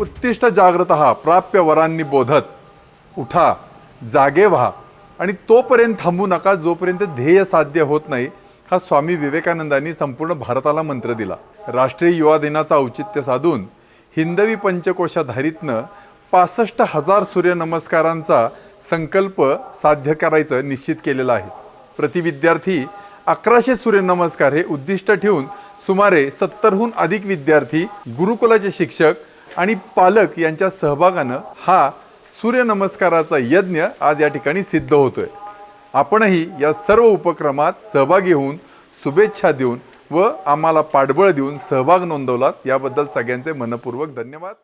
उत्तिष्ठ जागृत प्राप्य वरांनी बोधत. उठा जागे व्हा. आणि तोपर्यंत थांबू नका जोपर्यंत ध्येय साध्य होत नाही हा स्वामी विवेकानंदांनी संपूर्ण भारताला मंत्र दिला. राष्ट्रीय युवा दिनाचा औचित्य साधून हिंदवी पंचकोशाधारीतनं पासष्ट हजार सूर्यनमस्कारांचा संकल्प साध्य करायचं निश्चित केलेलं आहे. प्रति विद्यार्थी अकराशे सूर्यनमस्कार हे उद्दिष्ट ठेवून सुमारे सत्तरहून अधिक विद्यार्थी गुरुकुलाचे शिक्षक आणि पालक यांच्या सहभागानं हा सूर्यनमस्काराचा यज्ञ आज या ठिकाणी सिद्ध होतोय. आपणही या सर्व उपक्रमात सहभागी होऊन शुभेच्छा देऊन व आम्हाला पाठबळ देऊन सहभाग नोंदवलात. याबद्दल सगळ्यांचे मनपूर्वक धन्यवाद.